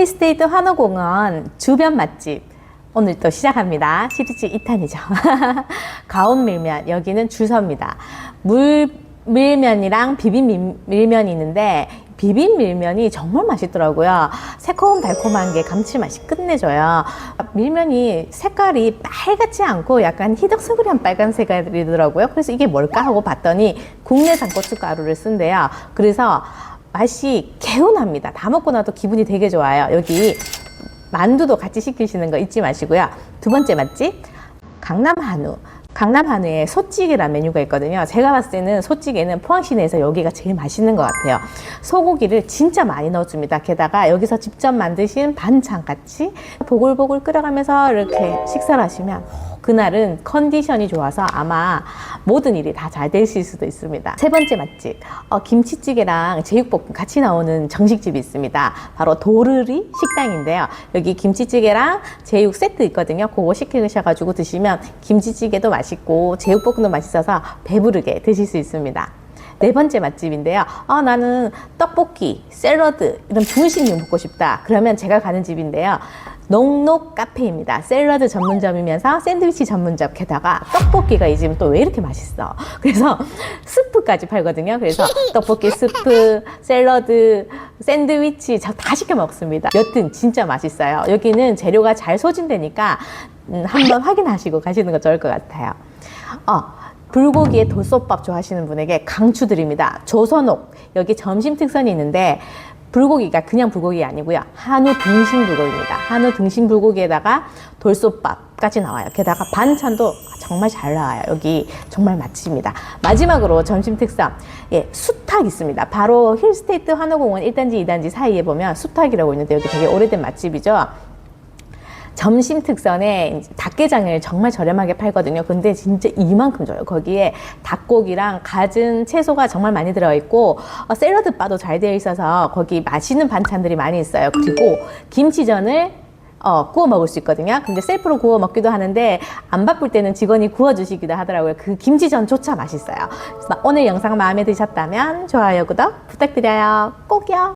힐스테이트 한호공원 주변 맛집 오늘 또 시작합니다. 시리즈 2탄이죠. 가온 밀면 여기는 주서입니다. 물 밀면이랑 비빔 밀- 밀면이 있는데 비빔 밀면이 정말 맛있더라고요. 새콤 달콤한 게 감칠맛이 끝내줘요. 밀면이 색깔이 빨갛지 않고 약간 희덕스그한 빨간 색깔이더라고요. 그래서 이게 뭘까 하고 봤더니 국내산 고춧가루를 쓴대요. 그래서 맛이 개운합니다. 다 먹고 나도 기분이 되게 좋아요. 여기 만두도 같이 시키시는 거 잊지 마시고요. 두 번째 맛집 강남 한우. 강남 한우에 소찌개라는 메뉴가 있거든요. 제가 봤을 때는 소찌개는 포항시 내에서 여기가 제일 맛있는 것 같아요. 소고기를 진짜 많이 넣어줍니다. 게다가 여기서 직접 만드신 반찬 같이 보글보글 끓여가면서 이렇게 식사를 하시면 그날은 컨디션이 좋아서 아마 모든 일이 다 잘 되실 수도 있습니다. 세 번째 맛집, 어, 김치찌개랑 제육볶음 같이 나오는 정식집이 있습니다. 바로 도르리 식당인데요. 여기 김치찌개랑 제육 세트 있거든요. 그거 시키셔가지고 드시면 김치찌개도 맛있고 제육볶음도 맛있어서 배부르게 드실 수 있습니다. 네 번째 맛집인데요. 아, 나는 떡볶이, 샐러드, 이런 분식류 먹고 싶다. 그러면 제가 가는 집인데요. 농록 카페입니다. 샐러드 전문점이면서 샌드위치 전문점 게다가 떡볶이가 이 집은 또 왜 이렇게 맛있어? 그래서 스프까지 팔거든요. 그래서 떡볶이 스프, 샐러드, 샌드위치 저다 시켜 먹습니다. 여튼 진짜 맛있어요. 여기는 재료가 잘 소진되니까 음, 한번 확인하시고 가시는 거 좋을 것 같아요. 어, 불고기에 돌솥밥 좋아하시는 분에게 강추드립니다. 조선옥 여기 점심 특선이 있는데 불고기가 그냥 불고기 아니고요. 한우 등심 불고기입니다. 한우 등심 불고기에다가 돌솥밥까지 나와요. 게다가 반찬도 정말 잘 나와요. 여기 정말 맛집입니다. 마지막으로 점심 특선 예, 수탉 있습니다. 바로 힐스테이트 한우공원 1단지, 2단지 사이에 보면 수탉이라고 있는데 여기 되게 오래된 맛집이죠. 점심 특선에 닭게장을 정말 저렴하게 팔거든요. 근데 진짜 이만큼 줘요. 거기에 닭고기랑 갖은 채소가 정말 많이 들어있고 어, 샐러드 바도 잘 되어 있어서 거기 맛있는 반찬들이 많이 있어요. 그리고 김치전을 어, 구워 먹을 수 있거든요. 근데 셀프로 구워 먹기도 하는데 안 바쁠 때는 직원이 구워 주시기도 하더라고요. 그 김치전조차 맛있어요. 오늘 영상 마음에 드셨다면 좋아요, 구독 부탁드려요. 꼭요.